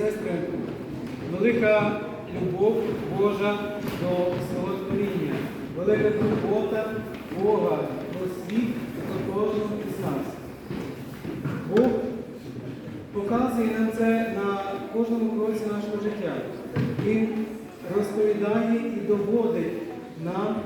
сестри, велика любов Божа до свого творіння, велика турбота Бога про світ до кожного із нас. Бог показує нам це на кожному кроці нашого життя. Він розповідає і доводить нам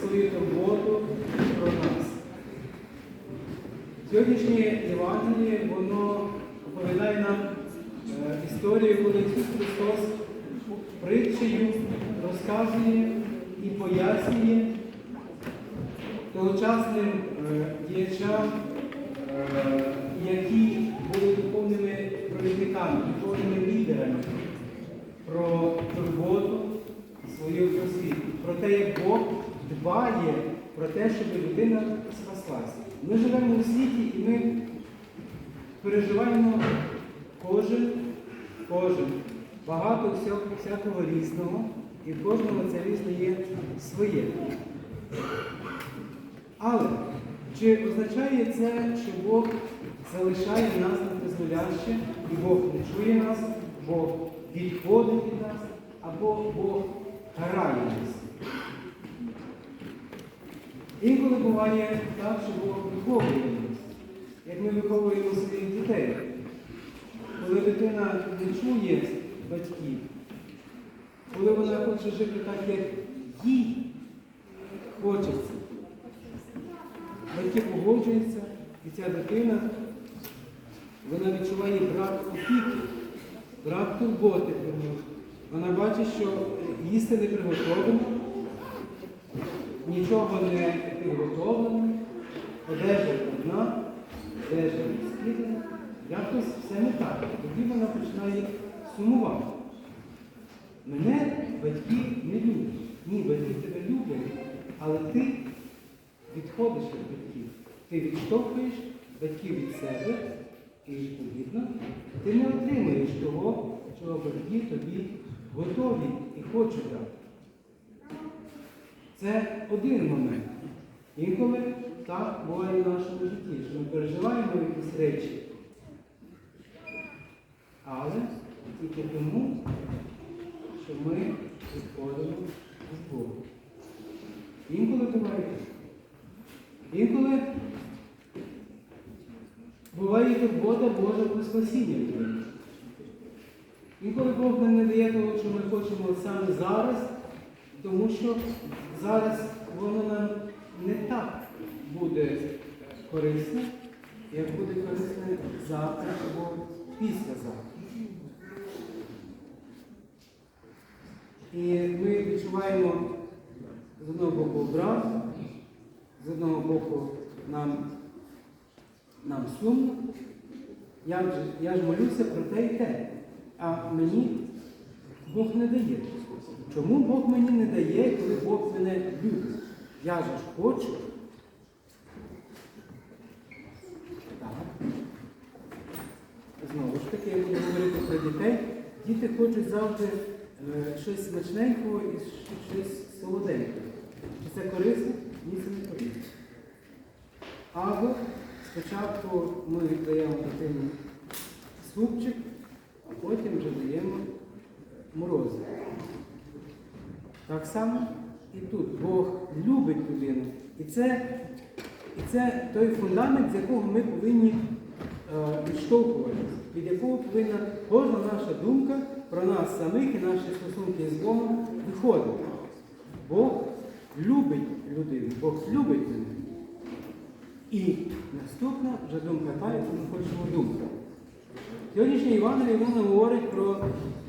свою турботу про нас. Сьогоднішнє Євангеліє, воно оповідає нам історію, коли Ісус Христос притчею розказує і пояснює тогочасним е, діячам, е, які були духовними провідниками, духовними лідерами про турботу свою про світ, про те, як Бог дбає про те, щоб людина спаслася. Ми живемо у світі і ми переживаємо кожен, кожен, багато всього, всякого різного, і в кожному це різне є своє. Але чи означає це, що Бог залишає нас на призволяще, і Бог не чує нас, Бог відходить від нас, або Бог карає нас? Інколи буває так, що Бог виховує нас, як ми виховуємо своїх дітей. Коли дитина не чує батьків, коли вона хоче жити так, як їй хочеться, батьки погоджуються, і ця дитина вона відчуває брак опіки, брак турботи про нього. Вона бачить, що їсти не приготовлено, нічого не підготовлено, одежа одна, одежа не скидана, якось все не так. Тоді вона починає сумувати. Мене батьки не люблять. Ні, батьки тебе люблять, але ти відходиш від батьків. Ти відштовхуєш батьків від себе, і відповідно ти не отримуєш того, чого батьки тобі готові і хочуть дати. Це один момент. Інколи так буває в нашому житті, що ми переживаємо якісь речі. Але тільки тому, що ми відходимо від Бога. Інколи буває. Інколи буває турбота Божа про спасіння. Інколи Бог не дає того, що ми хочемо саме зараз, тому що зараз воно нам не так буде корисне, як буде корисне завтра або післязавтра. І ми відчуваємо з одного боку образу, з одного боку нам, нам сумно. Я ж, я ж молюся про те і те, а мені Бог не дає. Чому Бог мені не дає, коли Бог мене любить? Я ж хочу. Знову ж таки, я буду говорити про дітей. Діти хочуть завжди щось смачненького і щось солоденького. Це корисно? Ні, це не корисно. Або спочатку ми даємо дитині супчик, а потім вже даємо морози. Так само і тут Бог любить людину. І це, і це той фундамент, з якого ми повинні е, відштовхуватися, від якого повинна кожна наша думка про нас самих і наші стосунки з Богом виходити. Бог любить людину, Бог любить мене. І наступна вже думка та, яку ми хочемо думати. Сьогоднішнє Євангеліє воно говорить про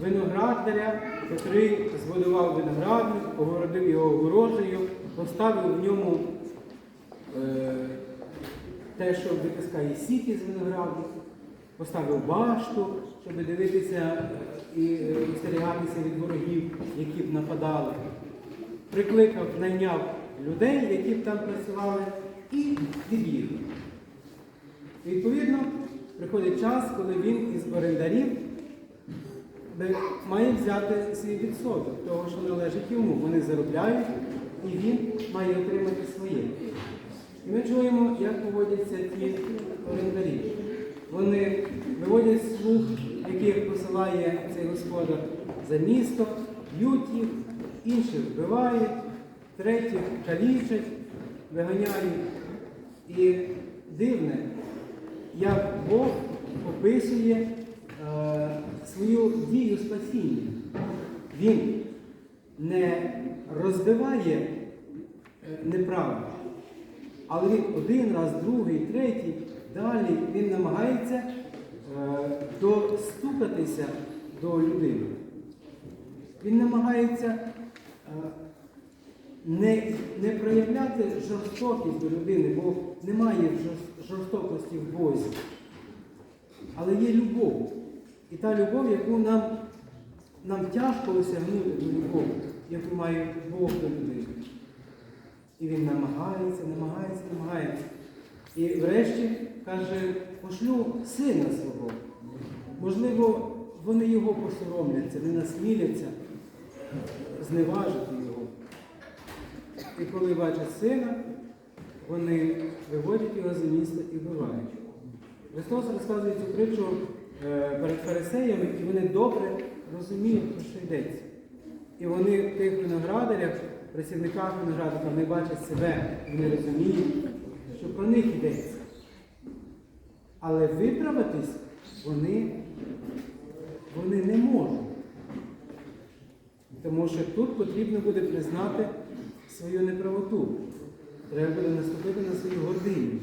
виноградаря, який збудував виноградник, огородив його огорожею, поставив в ньому е, те, що витискає сіки з виноградника, поставив башту, щоб дивитися і е, остерігатися від ворогів, які б нападали. Прикликав, найняв людей, які б там працювали, і від'їхав. Відповідно, приходить час, коли він із орендарів має взяти свій відсоток того, що належить йому. Вони заробляють, і він має отримати своє. І ми чуємо, як поводяться ті орендарі. Вони виводять слуг, яких посилає цей господар за місто, б'ють їх, інших вбивають, третіх калічать, виганяють. І дивне, як Бог описує е, свою дію спасіння. Він не розбиває е, неправду, але він один раз, другий, третій, далі він намагається е, достукатися до людини. Він намагається е, не, не проявляти жорстокість до людини, бо немає жорстокості в Бозі. Але є любов. І та любов, яку нам, нам тяжко осягнути до любові, яку має Бог до людини. І він намагається, намагається, намагається. І врешті каже, пошлю сина свого. Можливо, вони його посоромляться, не насміляться зневажити його. І коли бачать сина, вони виводять його за місто і вбивають. Христос розказує цю притчу е, перед фарисеями, і вони добре розуміють, про що йдеться. І вони в тих виноградарях, працівниках виноградарів, вони бачать себе, вони розуміють, що про них йдеться. Але виправитись вони, вони не можуть. Тому що тут потрібно буде признати свою неправоту. Треба буде наступити на свою гординю.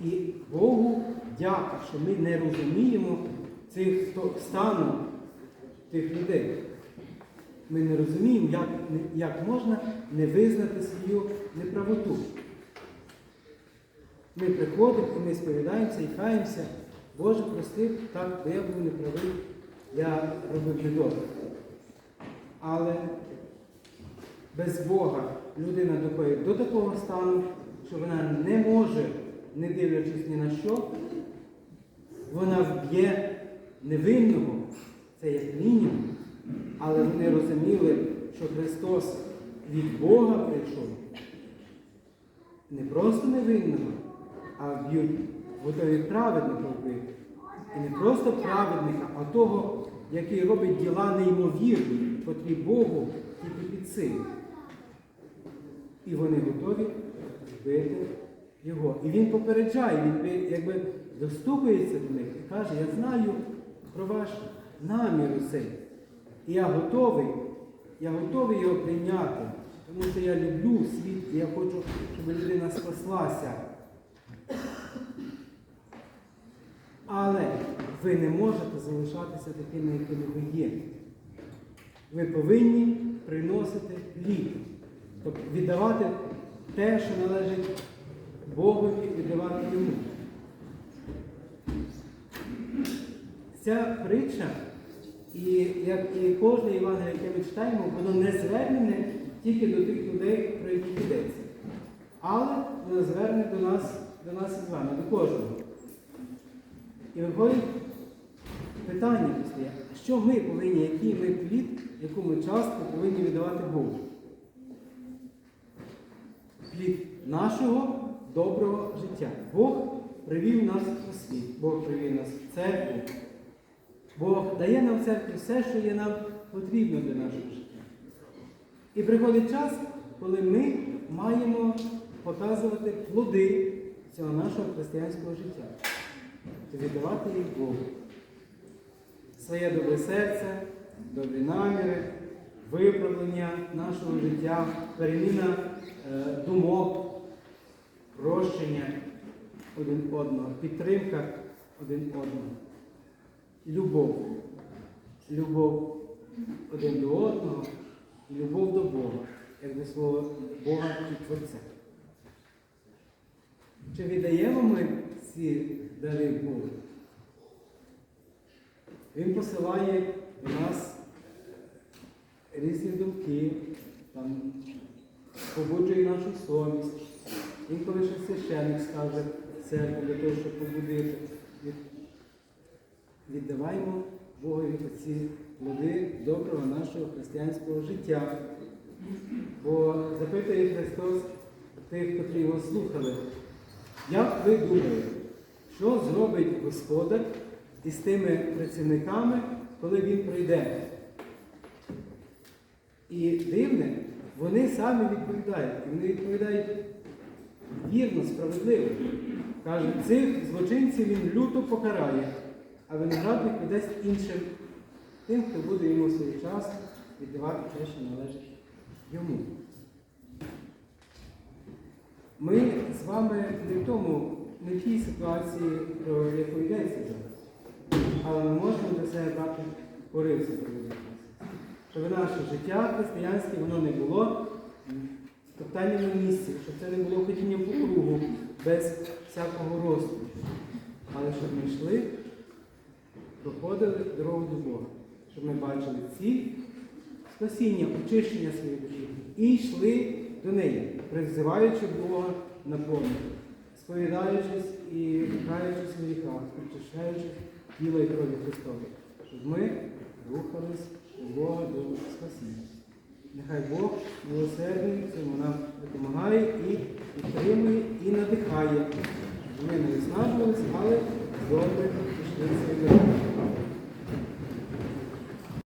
І Богу дяка, що ми не розуміємо цих стану тих людей. Ми не розуміємо, як, як можна не визнати свою неправоту. Ми приходимо і ми сповідаємося і каємося. Боже, прости, так, бо я був неправий, я робив недобре. Але без Бога людина доходить до такого стану, що вона не може, не дивлячись ні на що, вона вб'є невинного, це як мінімум. Але вони розуміли, що Христос від Бога прийшов. Не просто невинного, а вб'ють готові праведника вбити. І не просто праведника, а того, який робить діла неймовірні, котрі Богу тільки під силу. І вони готові вбити його. І він попереджає, він якби достукується до них і каже, я знаю про ваш намір цей. І я готовий, я готовий його прийняти, тому що я люблю світ і я хочу, щоб людина спаслася. Але ви не можете залишатися такими, якими ви є. Ви повинні приносити плід. Тобто віддавати те, що належить Богові, віддавати йому. Ця притча, і як і кожне Євангеліє, яке ми читаємо, воно не звернене тільки до тих людей, про яких йдеться. Але воно звернене до нас, до нас з вами, до кожного. І виходить питання постає, що ми повинні, який ми плід, яку ми частку повинні віддавати Богу. Плід нашого доброго життя. Бог привів нас у світ, Бог привів нас в церкву. Бог дає нам в церкві все, що є нам потрібно для нашого життя. І приходить час, коли ми маємо показувати плоди цього нашого християнського життя. Віддавати їх Богу. Своє добре серце, добрі наміри, виправлення нашого життя, переміна е, думок, прощення один одного, підтримка один одного. Любов. Любов один до одного, любов до Бога, як до свого Бога і Творця. Чи віддаємо ми ці дари Богу? Він посилає до нас різні думки, там, побуджує нашу совість. Інколи ще священник скаже церкву для того, щоб побудити. Від- Віддаваймо Богові ці плоди доброго нашого християнського життя. Бо запитує Христос тих, котрі його слухали, як ви думаєте, що зробить господар із тими працівниками, коли він прийде. І дивне, вони самі відповідають. І вони відповідають вірно, справедливо. Кажуть, цих злочинців він люто покарає, а виноградник віддасть іншим тим, хто буде йому свій час віддавати те, що належить йому. Ми з вами не в тому, не в тій ситуації, про яку йдеться зараз. Але ми можемо для себе брати порився про Щоб наше життя християнське воно не було топтанням на місці, щоб це не було ходінням по кругу без всякого росту. Але щоб ми йшли, проходили дорогу до Бога, щоб ми бачили ціль спасіння, очищення своєї душі і йшли до неї, призиваючи Бога на поміч, сповідаючись і каючись у гріхах, очищаючи тіло і крові Христові, щоб ми рухались до Бога до спасіння. Нехай Бог милосердний цьому нам допомагає і підтримує, і надихає. Ми не виснажувалися, але добре пішли своїм